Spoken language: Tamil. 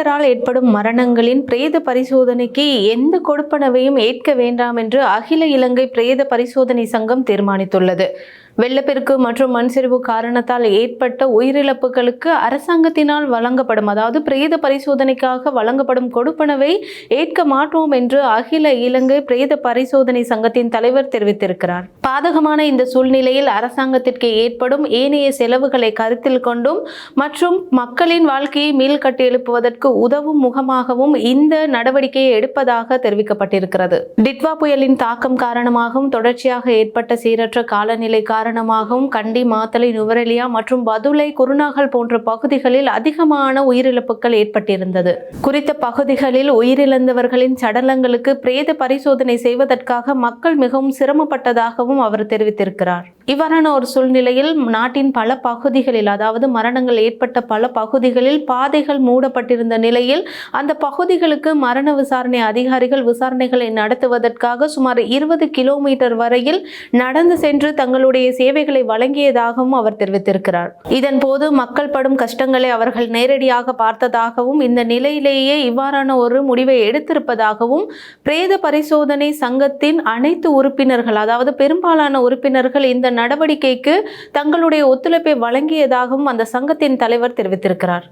சிலிண்டரால் ஏற்படும் மரணங்களின் பிரேத பரிசோதனைக்கு எந்த கொடுப்பனவையும் ஏற்க வேண்டாம் என்று அகில இலங்கை பிரேத பரிசோதனை சங்கம் தீர்மானித்துள்ளது. வெள்ளப்பெருக்கு மற்றும் மண் சரிவு காரணத்தால் ஏற்பட்ட உயிரிழப்புகளுக்கு அரசாங்கத்தினால் வழங்கப்படும் அதாவது பிரேத பரிசோதனைக்காக வழங்கப்படும் கொடுப்பனவை ஏற்க மாட்டோம் என்று அகில இலங்கை பிரேத பரிசோதனை சங்கத்தின் தலைவர் தெரிவித்திருக்கிறார். பாதகமான இந்த சூழ்நிலையில் அரசாங்கத்திற்கு ஏற்படும் ஏனைய செலவுகளை கருத்தில் கொண்டும் மற்றும் மக்களின் வாழ்க்கையை மீள் எழுப்புவதற்கு உதவும் முகமாகவும் இந்த நடவடிக்கையை எடுப்பதாக தெரிவிக்கப்பட்டிருக்கிறது. டிட்வா புயலின் தாக்கம் காரணமாகவும் தொடர்ச்சியாக ஏற்பட்ட சீரற்ற காலநிலை காரணம் காரணமாகவும் கண்டி மாத்தளை நுவரெலியா மற்றும் பதுளை குருநாகல் போன்ற பகுதிகளில் அதிகமான உயிரிழப்புகள் ஏற்பட்டிருந்தது. குறித்த பகுதிகளில் உயிரிழந்தவர்களின் சடலங்களுக்கு பிரேத பரிசோதனை செய்வதற்காக மக்கள் மிகவும் சிரமப்பட்டதாகவும் அவர் தெரிவித்திருக்கிறார். இவ்வாறான ஒரு சூழ்நிலையில் நாட்டின் பல பகுதிகளில் அதாவது மரணங்கள் ஏற்பட்ட பல பகுதிகளில் பாதைகள் மூடப்பட்டிருந்த நிலையில் அந்த பகுதிகளுக்கு மரண விசாரணை அதிகாரிகள் விசாரணைகளை நடத்துவதற்காக சுமார் இருபது கிலோமீட்டர் வரையில் நடந்து சென்று தங்களுடைய சேவைகளை வழங்கியதாகவும் அவர் தெரிவித்திருக்கிறார். இதன் போது மக்கள் படும் கஷ்டங்களை அவர்கள் நேரடியாக பார்த்ததாகவும் இந்த நிலையிலேயே இவ்வாறான ஒரு முடிவை எடுத்திருப்பதாகவும் பிரேத பரிசோதனை சங்கத்தின் அனைத்து உறுப்பினர்கள் அதாவது பெரும்பாலான உறுப்பினர்கள் இந்த நடவடிக்கைக்கு தங்களுடைய ஒத்துழைப்பை வழங்கியதாகவும் அந்த சங்கத்தின் தலைவர் தெரிவித்திருக்கிறார்.